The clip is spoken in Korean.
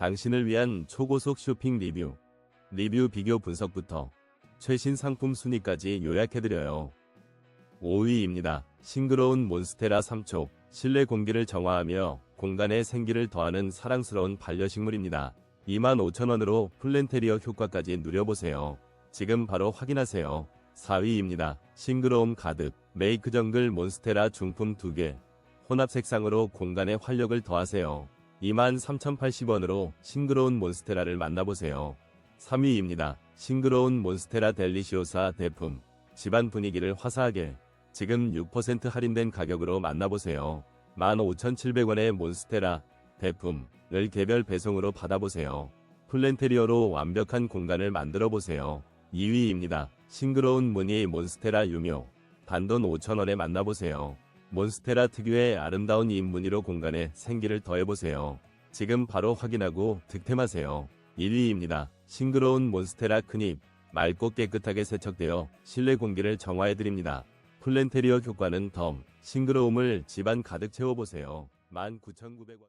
당신을 위한 초고속 쇼핑 리뷰, 리뷰 비교 분석부터 최신 상품 순위까지 요약해드려요. 5위입니다. 싱그러운 몬스테라 3촉, 실내 공기를 정화하며 공간에 생기를 더하는 사랑스러운 반려식물입니다. 25,000원으로 플랜테리어 효과까지 누려보세요. 지금 바로 확인하세요. 4위입니다. 싱그러움 가득, 메이크 정글 몬스테라 중품 2개, 혼합 색상으로 공간에 활력을 더하세요. 23,080원으로 싱그러운 몬스테라를 만나보세요. 3위입니다. 싱그러운 몬스테라 델리시오사 대품. 집안 분위기를 화사하게. 지금 6% 할인된 가격으로 만나보세요. 15,700원의 몬스테라 대품을 개별 배송으로 받아보세요. 플랜테리어로 완벽한 공간을 만들어 보세요. 2위입니다. 싱그러운 무늬 몬스테라 유묘. 단돈 5,000원에 만나보세요. 몬스테라 특유의 아름다운 이 무늬로 공간에 생기를 더해보세요. 지금 바로 확인하고 득템하세요. 1위입니다. 싱그러운 몬스테라 큰잎. 맑고 깨끗하게 세척되어 실내 공기를 정화해드립니다. 플랜테리어 효과는 덤, 싱그러움을 집안 가득 채워보세요. 19,900원.